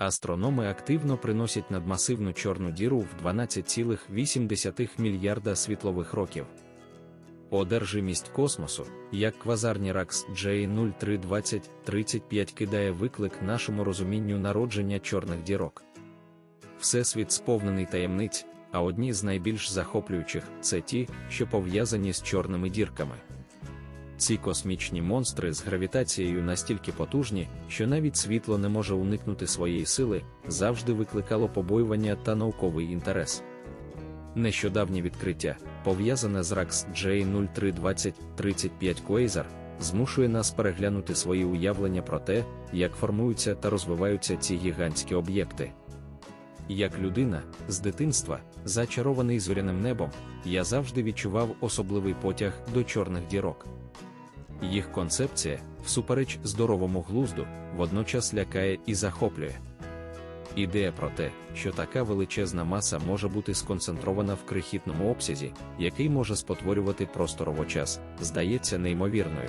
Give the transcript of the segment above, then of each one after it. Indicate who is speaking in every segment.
Speaker 1: Астрономи активно приносять надмасивну чорну діру в 12,8 мільярда світлових років. Одержимість космосу, як квазарні Ракс J032035 кидає виклик нашому розумінню народження чорних дірок. Всесвіт сповнений таємниць, а одні з найбільш захоплюючих це ті, що пов'язані з чорними дірками. Ці космічні монстри з гравітацією настільки потужні, що навіть світло не може уникнути своєї сили, завжди викликало побоювання та науковий інтерес. Нещодавнє відкриття, пов'язане з RAX J032035 Quasar, змушує нас переглянути свої уявлення про те, як формуються та розвиваються ці гігантські об'єкти. Як людина з дитинства, зачарований зоряним небом, я завжди відчував особливий потяг до чорних дірок. Їх концепція, всупереч здоровому глузду, водночас лякає і захоплює. Ідея про те, що така величезна маса може бути сконцентрована в крихітному обсязі, який може спотворювати просторовочас, здається неймовірною.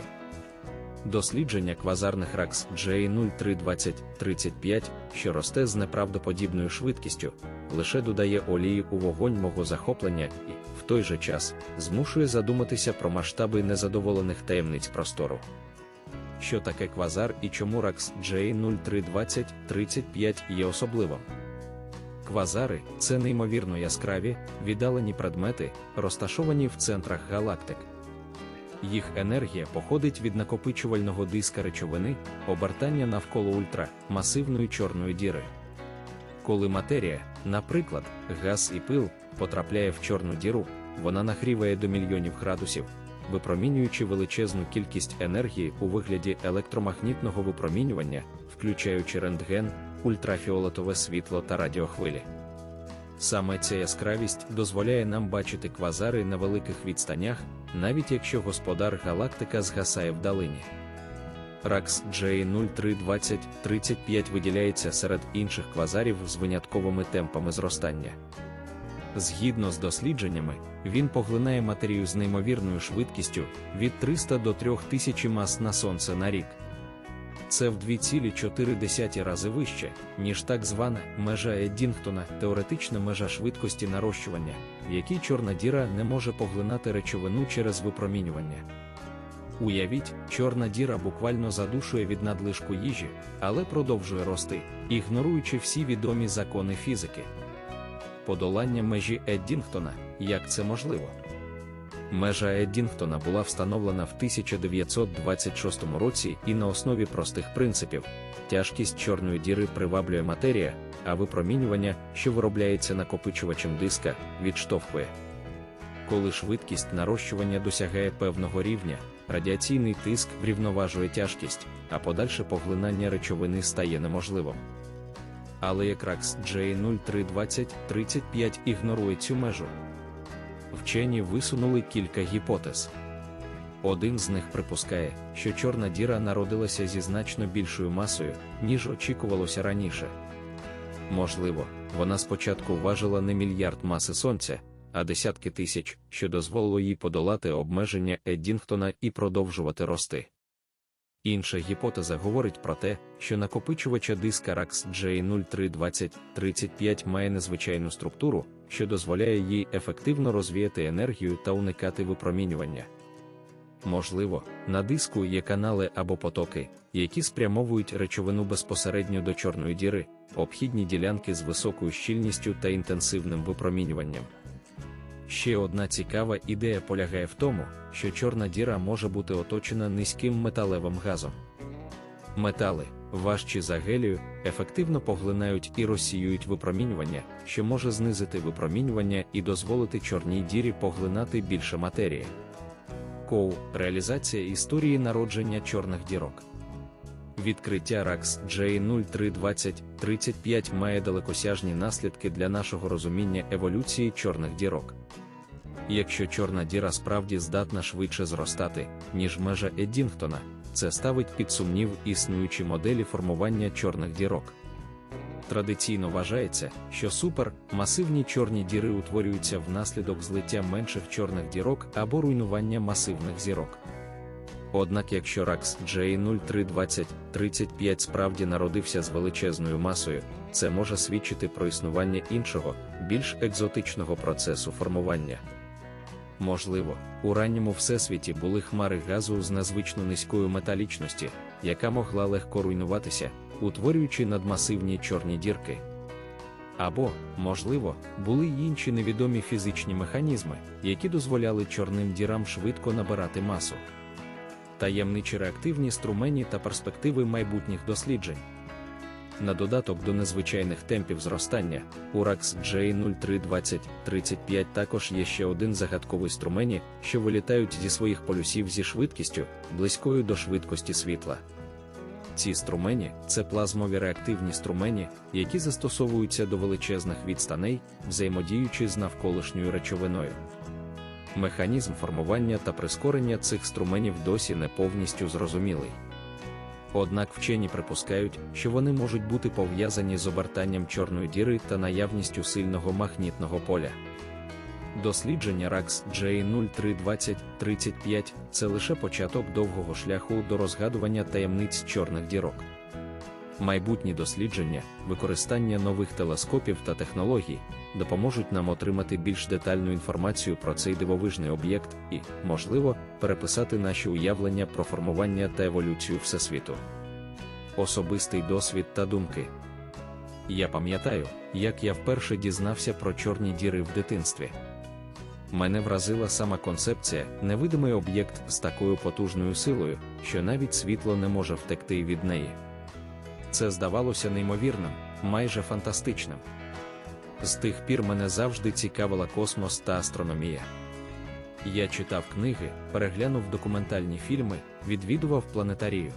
Speaker 1: Дослідження квазарних ракс J032035, що росте з неправдоподібною швидкістю, лише додає олії у вогонь мого захоплення і, в той же час, змушує задуматися про масштаби незадоволених таємниць простору. Що таке квазар і чому ракс J032035 є особливим? Квазари це неймовірно яскраві, віддалені предмети, розташовані в центрах галактик. Їх енергія походить від накопичувального диска речовини, обертання навколо ультрамасивної чорної діри. Коли матерія, наприклад, газ і пил, потрапляє в чорну діру, вона нагріває до мільйонів градусів, випромінюючи величезну кількість енергії у вигляді електромагнітного випромінювання, включаючи рентген, ультрафіолетове світло та радіохвилі. Саме ця яскравість дозволяє нам бачити квазари на великих відстанях, навіть якщо господар галактика згасає вдалині. Ракс J032035 виділяється серед інших квазарів з винятковими темпами зростання. Згідно з дослідженнями, він поглинає матерію з неймовірною швидкістю від 300 до 3000 мас на сонце на рік. Це в 2,4 рази вище, ніж так звана межа Еддінгтона, теоретична межа швидкості нарощування, в якій чорна діра не може поглинати речовину через випромінювання. Уявіть, чорна діра буквально задушує від надлишку їжі, але продовжує рости, ігноруючи всі відомі закони фізики. Подолання межі Еддінгтона, як це можливо? Межа Еддінгтона була встановлена в 1926 році і на основі простих принципів: тяжкість чорної діри приваблює матерія, а випромінювання, що виробляється накопичувачем диска, відштовхує. Коли швидкість нарощування досягає певного рівня, радіаційний тиск врівноважує тяжкість, а подальше поглинання речовини стає неможливим. Але як ракс J032035 ігнорує цю межу. Вчені висунули кілька гіпотез. Один з них припускає, що чорна діра народилася зі значно більшою масою, ніж очікувалося раніше. Можливо, вона спочатку важила не мільярд маси сонця, а десятки тисяч, що дозволило їй подолати обмеження Еддінгтона і продовжувати рости. Інша гіпотеза говорить про те, що накопичувача диска RAX J032035 має незвичайну структуру, що дозволяє їй ефективно розвіяти енергію та уникати випромінювання. Можливо, на диску є канали або потоки, які спрямовують речовину безпосередньо до чорної діри, обхідні ділянки з високою щільністю та інтенсивним випромінюваннем. Ще одна цікава ідея полягає в тому, що чорна діра може бути оточена низьким металевим газом. Метали, важчі за гелію, ефективно поглинають і розсіюють випромінювання, що може знизити випромінювання і дозволити чорній дірі поглинати більше матерії. Коу реалізація історії народження чорних дірок. Відкриття RAX J032035 має далекосяжні наслідки для нашого розуміння еволюції чорних дірок. Якщо чорна діра справді здатна швидше зростати, ніж межа Еддінгтона, це ставить під сумнів існуючі моделі формування чорних дірок. Традиційно вважається, що супермасивні чорні діри утворюються внаслідок злиття менших чорних дірок або руйнування масивних зірок. Однак якщо Ракс J0320-35 справді народився з величезною масою, це може свідчити про існування іншого, більш екзотичного процесу формування. Можливо, у ранньому всесвіті були хмари газу з незвично низькою металічності, яка могла легко руйнуватися, утворюючи надмасивні чорні дірки. Або, можливо, були й інші невідомі фізичні механізми, які дозволяли чорним дірам швидко набирати масу. Таємничі реактивні струмені та перспективи майбутніх досліджень. На додаток до незвичайних темпів зростання, у RAX J0320-35 також є ще один загадковий струмені, що вилітають зі своїх полюсів зі швидкістю, близькою до швидкості світла. Ці струмені це плазмові реактивні струмені, які застосовуються до величезних відстаней, взаємодіючи з навколишньою речовиною. Механізм формування та прискорення цих струменів досі не повністю зрозумілий. Однак вчені припускають, що вони можуть бути пов'язані з обертанням чорної діри та наявністю сильного магнітного поля. Дослідження RAX J0320-35 це лише початок довгого шляху до розгадування таємниць чорних дірок. Майбутні дослідження, використання нових телескопів та технологій допоможуть нам отримати більш детальну інформацію про цей дивовижний об'єкт і, можливо, переписати наші уявлення про формування та еволюцію Всесвіту. Особистий досвід та думки. Я пам'ятаю, як я вперше дізнався про чорні діри в дитинстві. Мене вразила сама концепція, невидимий об'єкт з такою потужною силою, що навіть світло не може втекти від неї. Це здавалося неймовірним, майже фантастичним. З тих пір мене завжди цікавила космос та астрономія. Я читав книги, переглянув документальні фільми, відвідував планетарію.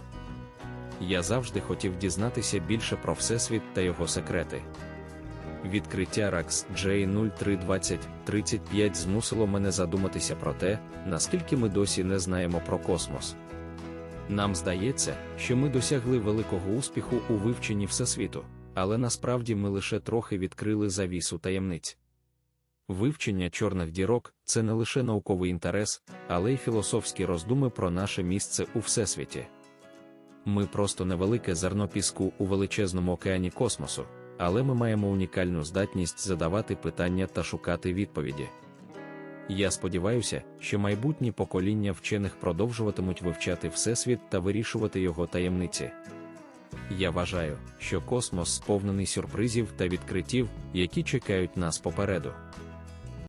Speaker 1: Я завжди хотів дізнатися більше про Всесвіт та його секрети. Відкриття RAX J0320-35 змусило мене задуматися про те, наскільки ми досі не знаємо про космос. Нам здається, що ми досягли великого успіху у вивченні Всесвіту, але насправді ми лише трохи відкрили завісу таємниць. Вивчення чорних дірок це не лише науковий інтерес, але й філософські роздуми про наше місце у Всесвіті. Ми просто невелике зерно піску у величезному океані космосу, але ми маємо унікальну здатність задавати питання та шукати відповіді. Я сподіваюся, що майбутні покоління вчених продовжуватимуть вивчати Всесвіт та вирішувати його таємниці. Я вважаю, що космос сповнений сюрпризів та відкриттів, які чекають нас попереду.